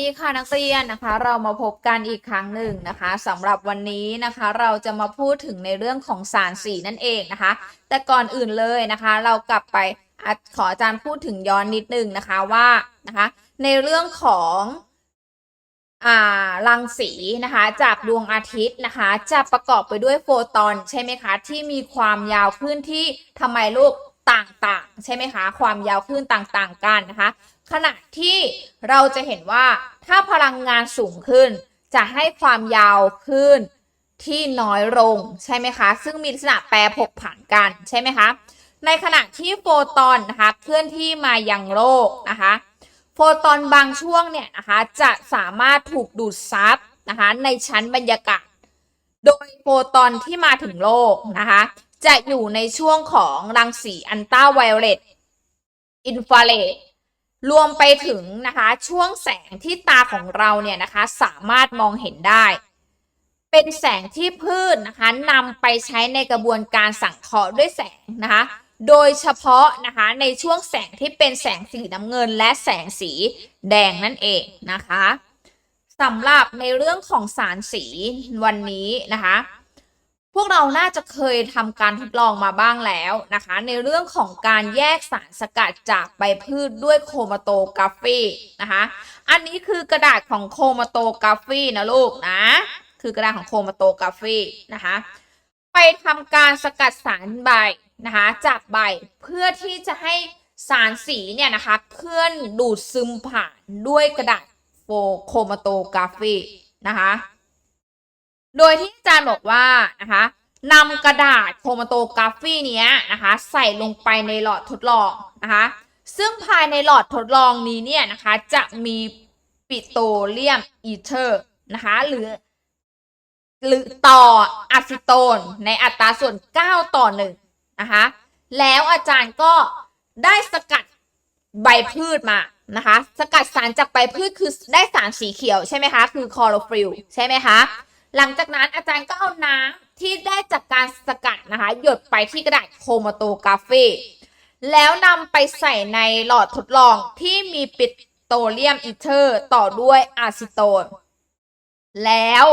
ดีค่ะนักเรียนนะคะ เรามาพบกันอีกครั้งหนึ่งนะคะสำหรับวันนี้นะคะ เราจะมาพูดถึงในเรื่องของสารสีนั่นเองนะคะ แต่ก่อนอื่นเลยนะคะ เรากลับไปอขออาจารย์พูดถึงย้อนนิดนึงนะคะว่านะคะ ในเรื่องของอ่ารังสีนะคะจากดวงอาทิตย์นะคะ จะประกอบไปด้วยโฟตอนใช่ไหมคะ ที่มีความยาวคลื่นที่ทำไมลูกต่างๆ ใช่ไหมคะ ความยาวคลื่นต่างๆ กันนะคะ ขณะที่เราจะเห็นว่าถ้าพลังงานสูงขึ้น จะให้ความยาวขึ้นที่น้อยลงใช่ไหมคะ ซึ่งมีลักษณะแปรผกผันกันใช่ไหมคะ ในขณะที่โฟตอนนะคะเคลื่อนที่มายังโลกนะคะ โฟตอนบางช่วงเนี่ยนะคะจะสามารถถูกดูดซับนะคะในชั้นบรรยากาศ โดยโฟตอนที่มาถึงโลกนะคะ จะอยู่ในช่วงของรังสีอันต้าไวโอเลตอินฟราเรด รวมไปถึงนะคะช่วงแสงที่ตาของเราเนี่ยนะคะสามารถมองเห็นได้ เป็นแสงที่พืชนะคะนำไปใช้ในกระบวนการสังเคราะห์ด้วยแสงนะคะโดยเฉพาะนะคะในช่วงแสงที่เป็นแสงสีน้ำเงินและแสงสีแดงนั่นเองนะคะสำหรับในเรื่องของสารสีวันนี้นะคะ พวกเราน่าจะเคยทำการทดลองมาบ้างแล้วนะคะ ในเรื่องของการแยกสารสกัดจากใบพืชด้วยโครมาโตกราฟีนะคะ อันนี้คือกระดาษของโครมาโตกราฟีนะลูกนะ คือกระดาษของโครมาโตกราฟีนะคะ ไปทำการสกัดสารใบนะคะจากใบเพื่อที่จะให้สารสีเนี่ยนะคะเคลื่อนดูดซึมผ่านด้วยกระดาษโฟโครมาโตกราฟีนะคะ โดยที่อาจารย์บอกว่านะคะนำกระดาษโครมาโตกราฟีเนี้ยนะคะ ใส่ลงไปในหลอดทดลองนะคะ ซึ่งภายในหลอดทดลองนี้เนี่ยนะคะ จะมีปิโตรเลียมอีเทอร์นะคะ หรือ หรือต่ออะซิโตนในอัตราส่วน 9 ต่อ1นะคะ แล้วอาจารย์ก็ได้สกัดใบพืชมานะคะ สกัดสารจากใบพืชคือได้สารสีเขียวใช่ไหมคะ คือคลอโรฟิลใช่ไหมคะ หลังจากนั้นอาจารย์ก็เอาน้ำที่ได้จากการสกัดนะคะ หยดไปที่กระดาษโครมาโตกราฟีแล้วนำไปใส่ในหลอดทดลองที่มีปิโตเลียมอีเทอร์ต่อด้วยอะซิโตน แล้ว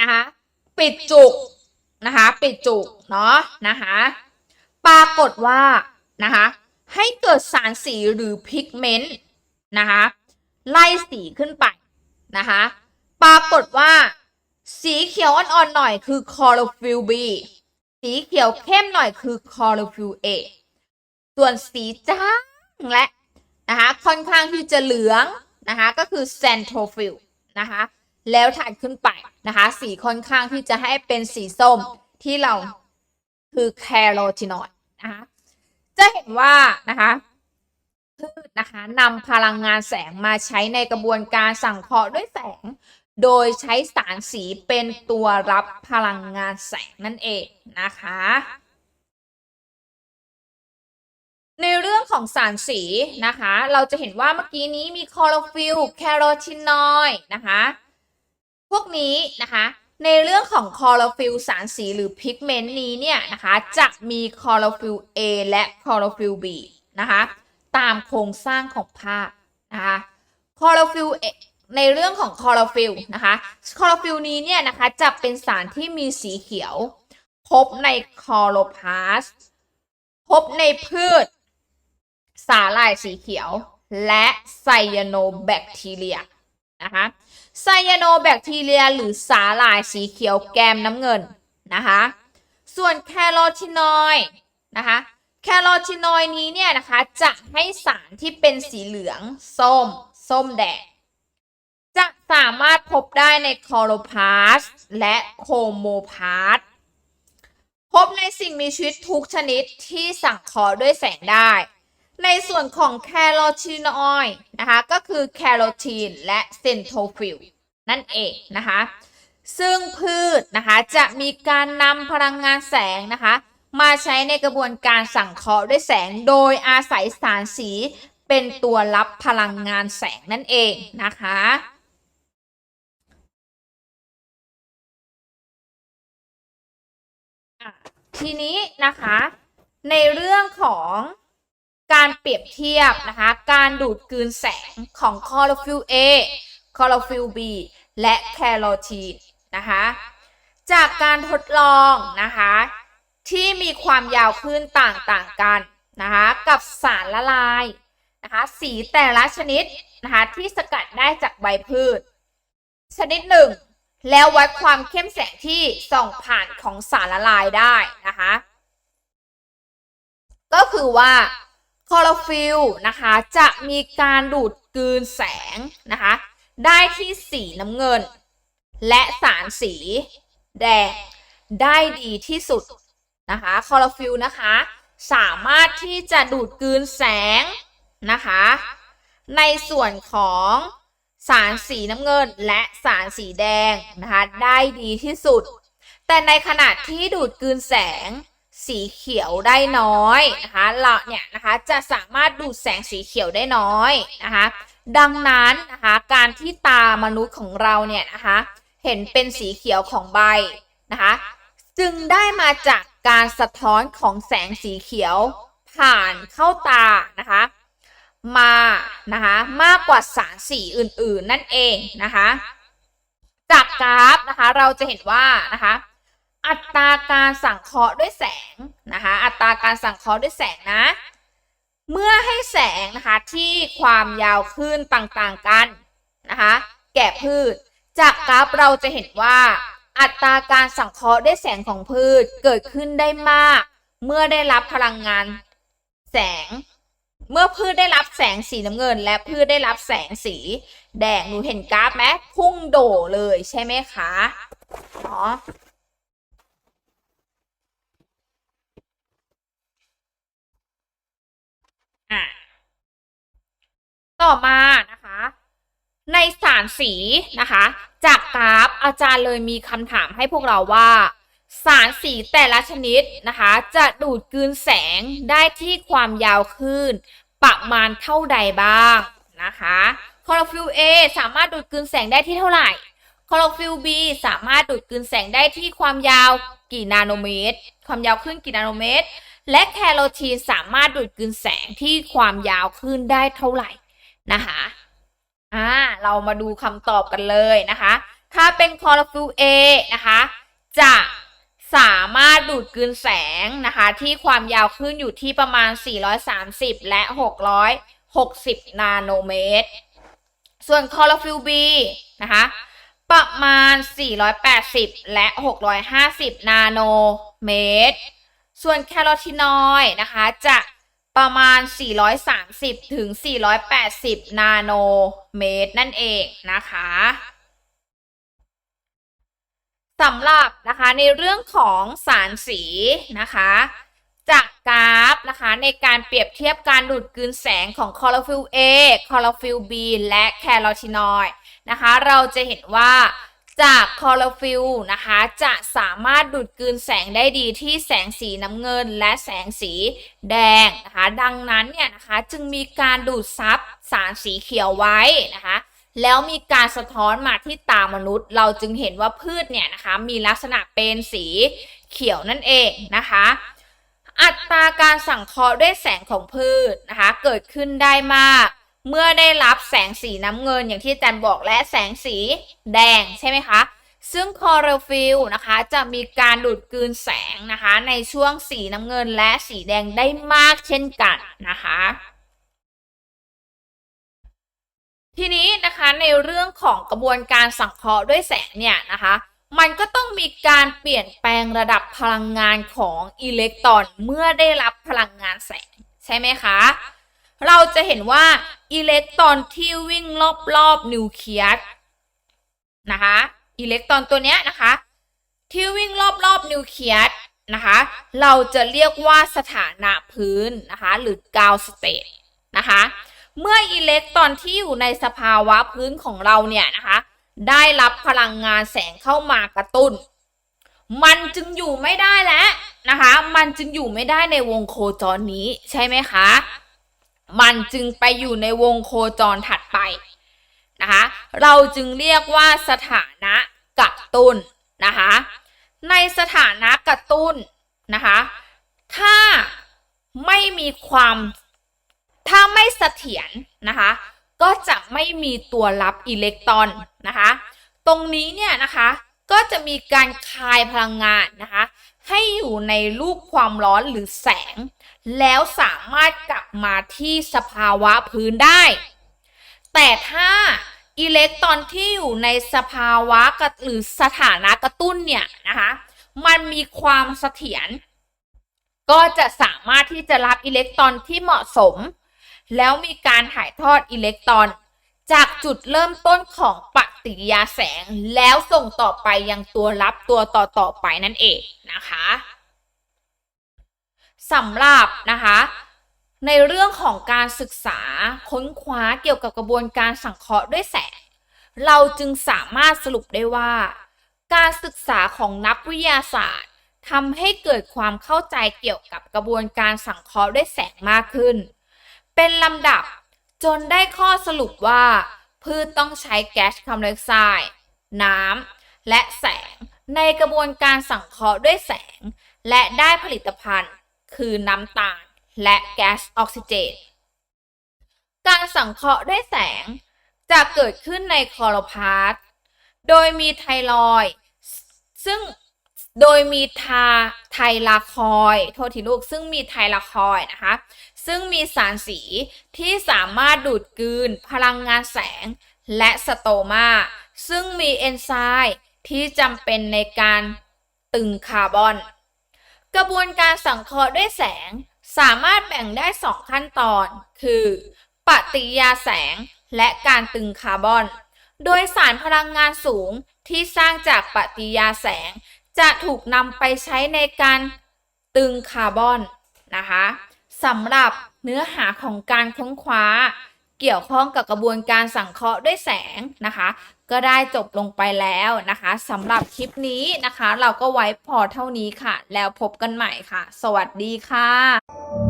นะคะปิดจุกนะคะปิดจุกเนาะนะคะปรากฏว่านะคะให้เกิดสารสีหรือพิกเมนต์นะคะไล่สีขึ้นไปนะคะปรากฏว่า สีเขียวอ่อนๆหน่อยคือคลอโรฟิล B สีเขียวเข้มหน่อยคือคลอโรฟิล A ส่วนสีจางและนะคะค่อนข้างที่จะเหลืองนะคะก็คือเซนโทฟิลนะคะแล้วถัดขึ้นไปนะคะสีค่อนข้างที่จะให้เป็นสีส้มที่เราคือแคโรทีนอยด์นะคะจะเห็นว่านะคะพืชนะคะนำพลังงานแสงมาใช้ในกระบวนการสังเคราะห์ด้วยแสง โดยใช้สารสีเป็นตัวรับพลังงานแสงนั่นเองนะคะ ในเรื่องของสารสีนะคะ เราจะเห็นว่าเมื่อกี้นี้มีคลอโรฟิลแคโรทีนอยด์นะคะ พวกนี้นะคะในเรื่องของคลอโรฟิลสารสีหรือพิกเมนต์นี้เนี่ยนะคะจะมีคลอโรฟิล A และคลอโรฟิล B นะคะตามโครงสร้างของภาพนะคะคลอโรฟิล ในเรื่องของคลอโรฟิลนะคะคลอโรฟิลนี้เนี่ยนะคะจะเป็นสารที่มีสีเขียว พบในคลอโรพลาสพบในพืช สาหร่ายสีเขียว และไซยาโนแบคทีเรียนะคะไซยาโนแบคทีเรีย หรือสาหร่ายสีเขียวแกมน้ำเงินนะคะส่วนแคโรทีนอยนะคะแคโรทีนอยนี้เนี่ยนะคะจะให้สารที่เป็นสีเหลือง ส้ม ส้มแดง จะสามารถพบได้ในคอโรพาสและโคโมพาสพบในสิ่งมีชีวิตทุกชนิดที่สังเคราะห์ด้วยแสงได้ ในส่วนของแคโรทีนอยด์นะคะก็คือแคโรทีนและเซนโทฟิลนั่นเองนะคะซึ่งพืชนะคะจะมีการนำพลังงานแสงนะคะมาใช้ในกระบวนการสังเคราะห์ด้วยแสงโดยอาศัยสารสีเป็นตัวรับพลังงานแสงนั่นเองนะคะ ทีนี้นะคะ ในเรื่องของการเปรียบเทียบนะคะ การดูดกลืนแสงของคลอโรฟิล A คลอโรฟิล B และแคโรทีนนะคะ จากการทดลองนะคะ ที่มีความยาวคลื่นต่างๆกันนะคะ กับสารละลายนะคะสีแต่ละชนิดนะคะที่สกัดได้จากใบพืช ชนิดหนึ่ง แล้ววัดความเข้มแสงที่ส่องผ่านของสารละลายได้นะคะ ก็คือว่าคลอโรฟิลนะคะจะมีการดูดกลืนแสงนะคะได้ที่สีน้ำเงิน และสารสีแดงได้ดีที่สุดนะคะคลอโรฟิลนะคะสามารถที่จะดูดกลืนแสงนะคะในส่วนของ สารสีน้ำเงินและสารสีแดงนะคะได้ดีที่สุด แต่ในขณะที่ดูดกลืนแสงสีเขียวได้น้อยนะคะเราเนี่ยนะคะจะสามารถดูดแสงสีเขียวได้น้อยนะคะดังนั้นนะคะการที่ตามนุษย์ของเราเนี่ยนะคะเห็นเป็นสีเขียวของใบนะคะจึงได้มาจากการสะท้อนของแสงสีเขียวผ่านเข้าตานะคะ มานะคะมากกว่าสารสีอื่น ๆ นั่นเองนะคะ จากกราฟนะคะเราจะเห็นว่านะคะอัตราการสังเคราะห์ด้วยแสงนะคะอัตราการสังเคราะห์ด้วยแสงนะ เมื่อให้แสงนะคะที่ความยาวคลื่นต่างๆกันนะคะแก่พืช จากกราฟเราจะเห็นว่า อัตราการสังเคราะห์ด้วยแสงของพืชเกิดขึ้นได้มาก เมื่อได้รับพลังงานแสง เมื่อพืชได้รับแสงสีน้ำเงิน และพืชได้รับแสงสี แดงหนูเห็นกราฟไหมพุ่งโดเลยใช่ไหมคะเนาะอะต่อมานะคะ ในสารสีนะคะ จากกราฟอาจารย์เลยมีคำถามให้พวกเราว่า สารสีแต่ละชนิดนะคะ จะดูดกลืนแสงได้ที่ความยาวคลื่น ประมาณเท่าใดบ้างนะคะคลอโรฟิล A สามารถดูดกลืนแสงได้ที่เท่าไหร่คลอโรฟิล B สามารถดูดกลืนแสงได้ที่ความยาวกี่นาโนเมตร ความยาวคลื่นกี่นาโนเมตร และแคโรทีนสามารถดูดกลืนแสงที่ความยาวคลื่นได้เท่าไหร่นะคะอ่าเรามาดูคำตอบกันเลยนะคะ ถ้าเป็นคลอโรฟิล A นะคะ จะ สามารถดูดกลืนแสงนะคะ ที่ความยาวคลื่นอยู่ที่ประมาณ 430 และ 660 นาโนเมตร ส่วนคลอโรฟิล B นะคะ ประมาณ 480 และ 650 นาโนเมตร ส่วนแคโรทีนอยด์นะคะ จะประมาณ 430 ถึง 480 นาโนเมตร นั่นเองนะคะ สำหรับนะคะในเรื่องของสารสีนะคะ จากกราฟนะคะในการเปรียบเทียบการดูดกลืนแสงของคลอโรฟิล A คลอโรฟิล B และแคโรทีนอยด์นะคะ เราจะเห็นว่าจากคลอโรฟิลนะคะจะสามารถดูดกลืนแสงได้ดีที่แสงสีน้ำเงินและแสงสีแดงนะคะ ดังนั้นเนี่ยนะคะจึงมีการดูดซับสารสีเขียวไว้นะคะ แล้วมีการสะท้อนมาที่ตามนุษย์ เราจึงเห็นว่าพืชเนี่ยนะคะมีลักษณะเป็นสีเขียวนั่นเองนะคะ อัตราการสังเคราะห์ด้วยแสงของพืชนะคะ เกิดขึ้นได้มาก เมื่อได้รับแสงสีน้ำเงินอย่างที่อาจารย์บอกและแสงสีแดงใช่ไหมคะซึ่งคอโรฟิลนะคะจะมีการดูดกลืนแสงนะคะ ในช่วงสีน้ำเงินและสีแดงได้มากเช่นกันนะคะ ทีนี้นะคะในเรื่องของกระบวนการสังเคราะห์ด้วยแสงเนี่ยนะคะ มันก็ต้องมีการเปลี่ยนแปลงระดับพลังงานของอิเล็กตรอนเมื่อได้รับพลังงานแสงใช่ไหมคะ เราจะเห็นว่าอิเล็กตรอนที่วิ่งรอบๆนิวเคลียสนะคะอิเล็กตรอนตัวเนี้ยนะคะที่วิ่งรอบๆนิวเคลียสนะคะเราจะเรียกว่าสถานะพื้นนะคะหรือกาวสเตตนะคะ เมื่ออิเล็กตรอนที่อยู่ในสภาวะพื้นของเราเนี่ยนะคะได้รับพลังงานแสงเข้ามากระตุ้น มันจึงอยู่ไม่ได้แล้วนะคะ มันจึงอยู่ไม่ได้ในวงโคจรนี้ใช่ไหมคะ มันจึงไปอยู่ในวงโคจรถัดไปนะคะ เราจึงเรียกว่าสถานะกระตุ้นนะคะ ในสถานะกระตุ้นนะคะ ถ้าไม่มีความ สถียรนะคะ ก็จะไม่มีตัวรับอิเล็กตรอนนะคะ ตรงนี้เนี่ยนะคะก็จะมีการคายพลังงานนะคะ ให้อยู่ในรูปความร้อนหรือแสง แล้วสามารถกลับมาที่สภาวะพื้นได้ แต่ถ้าอิเล็กตรอนที่อยู่ในสภาวะกระหรือสถานะกระตุ้นเนี่ยนะคะ มันมีความเสถียรก็จะสามารถที่จะรับอิเล็กตรอนที่เหมาะสม แล้วมีการถ่ายทอดอิเล็กตรอน จากจุดเริ่มต้นของปฏิกิริยาแสง แล้วส่งต่อไปยังตัวรับตัวต่อต่อไปนั่นเองนะคะสำหรับนะคะในเรื่องของการศึกษาค้นคว้าเกี่ยวกับกระบวนการสังเคราะห์ด้วยแสง เราจึงสามารถสรุปได้ว่า การศึกษาของนักวิทยาศาสตร์ทำให้เกิดความเข้าใจเกี่ยวกับกระบวนการสังเคราะห์ด้วยแสงมากขึ้น เป็นลำดับ จนได้ข้อสรุปว่า พืชต้องใช้แก๊สคาร์บอนไดออกไซด์น้ำและแสงในกระบวนการสังเคราะห์ด้วยแสง และได้ผลิตภัณฑ์ คือน้ำตาล และแก๊สออกซิเจน การสังเคราะห์ด้วยแสงจะเกิดขึ้นในคลอโรพลาสต์โดยมีไทรอยซึ่งโดยมีทาไทลาคอย โทษทีลูก ซึ่งมีไทลาคอยนะคะ ซึ่งมีสารสีที่สามารถดูดกลืนพลังงานแสง และสโตมาซึ่งมีเอนไซม์ที่จำเป็นในการตึงคาร์บอน กระบวนการสังเคราะห์ด้วยแสงสามารถแบ่งได้2ขั้นตอน คือ ปฏิยาแสงและการตึงคาร์บอน โดยสารพลังงานสูงที่สร้างจากปฏิยาแสง จะถูกนำไปใช้ในการตึงคาร์บอนนะคะ สำหรับเนื้อหาของการค้นคว้า เกี่ยวข้องกับกระบวนการสังเคราะห์ด้วยแสงนะคะ ก็ได้จบลงไปแล้วนะคะสำหรับคลิปนี้นะคะ เราก็ไว้พอเท่านี้ค่ะ แล้วพบกันใหม่ค่ะ สวัสดีค่ะ